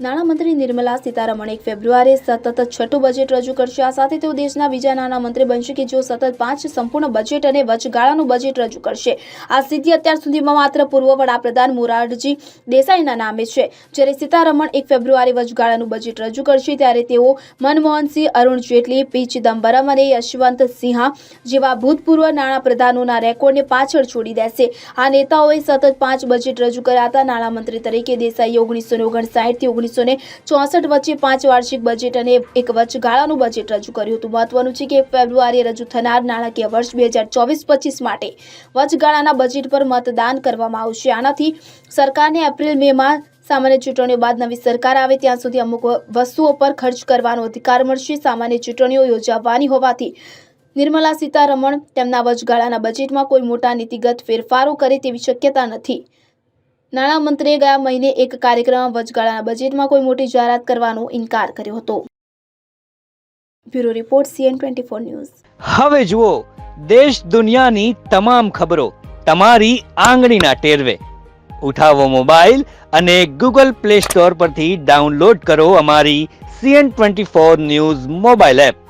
નાણામંત્રી નિર્મલા સીતારમણ એક ફેબ્રુઆરીએ સતત છઠ્ઠું બજેટ રજૂ કરશે. આ સાથે તેઓ દેશના બીજા નાણામંત્રી બનશે કે જેઓ સતત પાંચ સંપૂર્ણ બજેટ અને વચગાળાનું બજેટ રજૂ કરશે. આ સિદ્ધિ અત્યાર સુધીમાં માત્ર પૂર્વ વડાપ્રધાન મોરારજી દેસાઈના નામે છે. જ્યારે સીતારમણ એક ફેબ્રુઆરી વચગાળાનું બજેટ રજૂ કરશે, ત્યારે તેઓ મનમોહનસિંહ અરુણ જેટલી, પી ચિદમ્બરમ અને યશવંત સિંહા જેવા ભૂતપૂર્વ નાણાપ્રધાનોના રેકોર્ડને પાછળ છોડી દેશે. આ નેતાઓએ સતત પાંચ બજેટ રજૂ કર્યા હતા. નાણામંત્રી તરીકે દેસાઈએ ઓગણીસો ઓગણસાઠથી ઓગણીસો ચોસઠ વચ્ચે પાંચ વાર્ષિક બજેટ અને એક વચગાળાનું બજેટ રજૂ કર્યું હતું. મહત્વનું છે કે ફેબ્રુઆરીએ રજૂ થનાર નાણાકીય વર્ષ બે હજાર ચોવીસ પચીસ માટે વચગાળાના બજેટ પર મતદાન કરવામાં આવશે. આનાથી સરકારને એપ્રિલ મેમાં સામાન્ય ચૂંટણીઓ બાદ નવી સરકાર આવે ત્યાં સુધી અમુક વસ્તુઓ પર ખર્ચ કરવાનો અધિકાર મળશે. સામાન્ય ચૂંટણીઓ યોજાવાની હોવાથી નિર્મલા સીતારમણ તેમના વચગાળાના બજેટમાં કોઈ મોટા નીતિગત ફેરફારો કરે તેવી શક્યતા નથી. નાણામંત્રીએ ગયા મહિને એક કાર્યક્રમમાં વચગાળાના બજેટમાં કોઈ મોટી જાહેરાત કરવાનો ઇનકાર કર્યો હતો. Bureau report, CN twenty four news. હવે જુઓ, દેશ દુનિયાની તમામ ખબરો તમારી આંગળીના ટેરવે. ઉઠાવો મોબાઈલ અને ગૂગલ પ્લે સ્ટોર પરથી ડાઉનલોડ કરો અમારી CN twenty four news mobile app.